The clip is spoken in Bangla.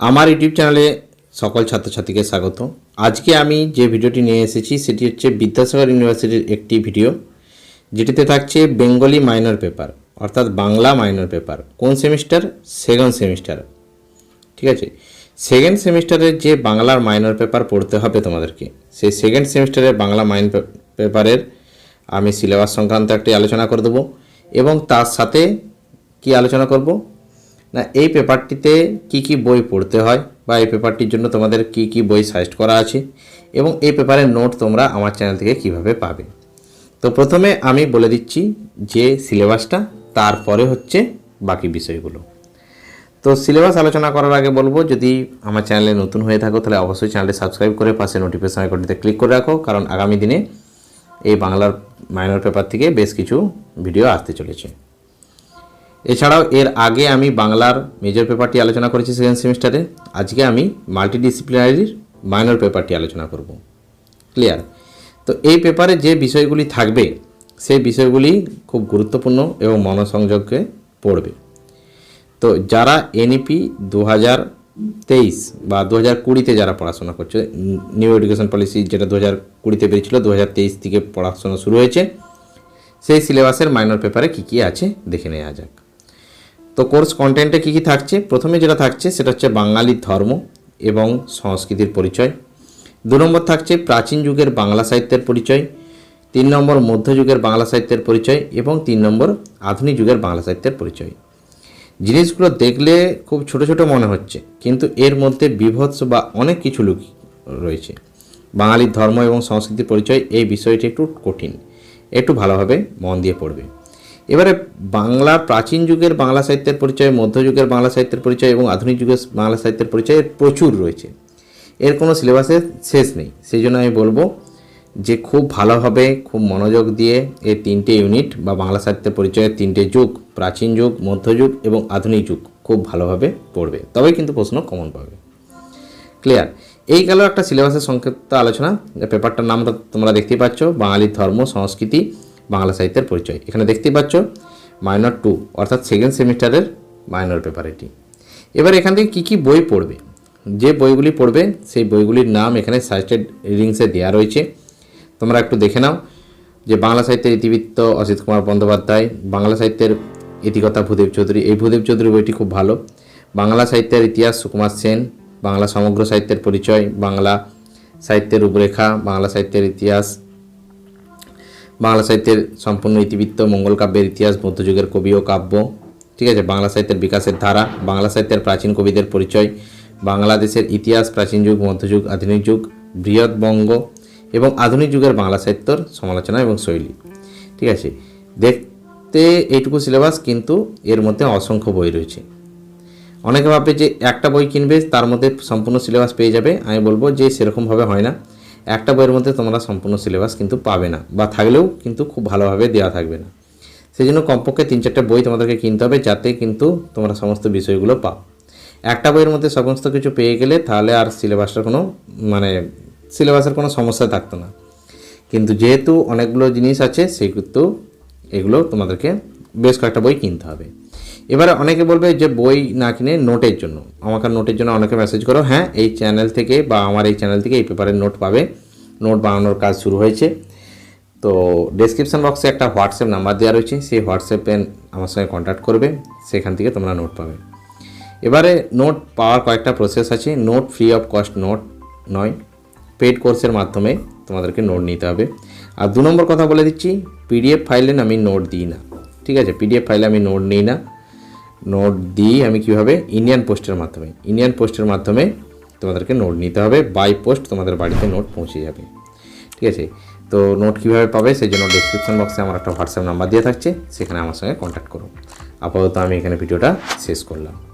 আমার ইউটিউব চ্যানেলে সকল ছাত্রছাত্রীকে স্বাগত। আজকে আমি যে ভিডিওটি নিয়ে এসেছি, সেটি হচ্ছে বিদ্যাসাগর ইউনিভার্সিটির একটি ভিডিও, যেটিতে থাকছে বেঙ্গলি মাইনর পেপার, অর্থাৎ বাংলা মাইনর পেপার। কোন সেমিস্টার? Second semester. ঠিক আছে? সেকেন্ড সেমিস্টারের যে বাংলার মাইনর পেপার পড়তে হবে তোমাদেরকে, সেই সেকেন্ড সেমিস্টারের বাংলা মাইন পেপারের আমি সিলেবাস সংক্রান্ত একটি আলোচনা করে দেবো এবং তার সাথে কি আলোচনা করব? না, এই পেপারটিতে কি কি বই পড়তে হয় বা এই পেপারটির জন্য তোমাদের কি কি বই সাজেস্ট করা আছে এবং এই পেপারের নোট তোমরা আমার চ্যানেল থেকে কীভাবে পাবে। তো প্রথমে আমি বলে দিচ্ছি যে সিলেবাসটা, তারপরে হচ্ছে বাকি বিষয়গুলো। তো সিলেবাস আলোচনা করার আগে বলব, যদি আমার চ্যানেলে নতুন হয়ে থাকো, তাহলে অবশ্যই চ্যানেলটি সাবস্ক্রাইব করে পাশে নোটিফিকেশন আইকনটিতে ক্লিক করে রাখো, কারণ আগামী দিনে এই বাংলার মাইনর পেপার থেকে বেশ কিছু ভিডিও আসতে চলেছে। এছাড়াও এর আগে আমি বাংলার মেজর পেপারটি আলোচনা করেছি সেকেন্ড সেমিস্টারে আজকে আমি মাল্টিডিসিপ্লিনারির মাইনর পেপারটি আলোচনা করব। ক্লিয়ার তো এই পেপারে যে বিষয়গুলি থাকবে, সেই বিষয়গুলি খুব গুরুত্বপূর্ণ এবং মনোসংযোগকে পড়বে। তো যারা এনইপি দু হাজার তেইশ বা দু হাজার কুড়িতে যারা পড়াশোনা করছে নিউ এডুকেশন পলিসি যেটা দু হাজার কুড়িতে বেরিয়েছিল দু হাজার তেইশ থেকে পড়াশোনা শুরু হয়েছে, সেই সিলেবাসের মাইনর পেপারে কী কী আছে, দেখে নেওয়া যাক। তো কোর্স কন্টেন্টে কী কী থাকছে? প্রথমে যেটা থাকছে, সেটা হচ্ছে বাঙালির ধর্ম এবং সংস্কৃতির পরিচয়। দু নম্বর থাকছে প্রাচীন যুগের বাংলা সাহিত্যের পরিচয়। তিন নম্বর মধ্যযুগের বাংলা সাহিত্যের পরিচয় এবং তিন নম্বর আধুনিক যুগের বাংলা সাহিত্যের পরিচয়। জিনিসগুলো দেখলে খুব ছোট ছোট মনে হচ্ছে, কিন্তু এর মধ্যে বিভৎস বা অনেক কিছু লুকি রয়েছে। বাঙালির ধর্ম এবং সংস্কৃতির পরিচয় এই বিষয়টি একটু কঠিন, একটু ভালোভাবে মন দিয়ে পড়বে। এবারে বাংলা প্রাচীন যুগের বাংলা সাহিত্যের পরিচয় মধ্যযুগের বাংলা সাহিত্যের পরিচয় এবং আধুনিক যুগের বাংলা সাহিত্যের পরিচয় প্রচুর রয়েছে। এর কোনো সিলেবাসের শেষ নেই। সেই জন্য আমি বলব যে খুব ভালোভাবে খুব মনোযোগ দিয়ে এই তিনটে ইউনিট বা বাংলা সাহিত্যের পরিচয়ের তিনটে যুগ, প্রাচীন যুগ মধ্যযুগ এবং আধুনিক যুগ খুব ভালোভাবে পড়বে। তবে কিন্তু প্রশ্ন কমন পাবে। ক্লিয়ার এই গেল একটা সিলেবাসের সংক্ষিপ্ত আলোচনা। পেপারটার নামটা তোমরা দেখতেই পাচ্ছ। বাঙালির ধর্ম, সংস্কৃতি বাংলা সাহিত্যের পরিচয়। এখানে দেখতেই পাচ্ছ মাইনর টু অর্থাৎ সেকেন্ড সেমিস্টারের মাইনর পেপার এটি। এবার এখান থেকে কী কী বই পড়বে? যে বইগুলি পড়বে, সেই বইগুলির নাম এখানে সাজেস্টেড রিডিংসে দেওয়া রয়েছে। তোমরা একটু দেখে নাও যে বাংলা সাহিত্যের ইতিবৃত্ত অসিত কুমার বন্দ্যোপাধ্যায়, বাংলা সাহিত্যের ইতিকথা ভূদেব চৌধুরী। এই ভূদেব চৌধুরী বইটি খুব ভালো। বাংলা সাহিত্যের ইতিহাস সুকুমার সেন, বাংলা সমগ্র সাহিত্যের পরিচয়, বাংলা সাহিত্যের রূপরেখা, বাংলা সাহিত্যের ইতিহাস বাংলা সাহিত্যের সম্পূর্ণ ইতিবৃত্ত, মঙ্গল কাব্যের ইতিহাস, মধ্যযুগের কবি ও কাব্য। ঠিক আছে? বাংলা সাহিত্যের বিকাশের ধারা, বাংলা সাহিত্যের প্রাচীন কবিদের পরিচয়, বাংলাদেশের ইতিহাস, প্রাচীন যুগ, মধ্যযুগ, আধুনিক যুগ বৃহৎবঙ্গ এবং আধুনিক যুগের বাংলা সাহিত্যর সমালোচনা এবং শৈলী। ঠিক আছে? দেখতে এইটুকু সিলেবাস, কিন্তু এর মধ্যে অসংখ্য বই রয়েছে। অনেকে ভাবে যে একটা বই কিনবে, তার মধ্যে সম্পূর্ণ সিলেবাস পেয়ে যাবে। আমি বলব যে সেরকমভাবে হয় না। একটা বইয়ের মধ্যে তোমরা সম্পূর্ণ সিলেবাস কিন্তু পাবে না বা থাকলেও কিন্তু খুব ভালোভাবে দেওয়া থাকবে না। সেই জন্য কমপক্ষে তিন চারটে বই তোমাদেরকে কিনতে হবে যাতে কিন্তু তোমরা সমস্ত বিষয়গুলো পাও। একটা বইয়ের মধ্যে সমস্ত কিছু পেয়ে গেলে তাহলে আর সিলেবাসটার কোনো মানে সিলেবাসের কোনো সমস্যা থাকতো না। কিন্তু যেহেতু অনেকগুলো জিনিস আছে সেহেতু এগুলো তোমাদেরকে বেশ কয়েকটা বই কিনতে হবে। এবারে অনেকে বলবে যে বই না কিনে নোটের জন্য। আমাকে নোটের জন্য অনেকে মেসেজ করো হ্যাঁ এই চ্যানেল থেকে বা আমার এই চ্যানেল থেকে এই পেপারের নোট পাবে। নোট বানানোর কাজ শুরু হয়েছে। তো ডেসক্রিপশন বক্সে একটা হোয়াটসঅ্যাপ নাম্বার দেওয়া রয়েছে, সেই হোয়াটসঅ্যাপে আমার সঙ্গে কন্ট্যাক্ট করবে, সেখান থেকে তোমরা নোট পাবে। এবারে নোট পাওয়ার কয়েকটা প্রসেস আছে। Note free of cost note নয় পেড কোর্সের মাধ্যমে তোমাদেরকে নোট নিতে হবে। আর দু নম্বর কথা বলে দিচ্ছি পিডিএফ ফাইলে আমি নোট দিই না। ঠিক আছে পিডিএফ ফাইলে আমি নোট নিই না। নোট দিই আমি কীভাবে ইন্ডিয়ান পোস্টের মাধ্যমে, ইন্ডিয়ান পোস্টের মাধ্যমে তোমাদেরকে নোট নিতে হবে, বাই পোস্ট তোমাদের বাড়িতে নোট পৌঁছে যাবে। ঠিক আছে? তো নোট কীভাবে পাবে সেই জন্য ডিসক্রিপশন বক্সে আমার একটা হোয়াটসঅ্যাপ নাম্বার দিয়ে থাকছে, সেখানে আমার সঙ্গে কন্ট্যাক্ট করো। আপাতত আমি এখানে ভিডিওটা শেষ করলাম।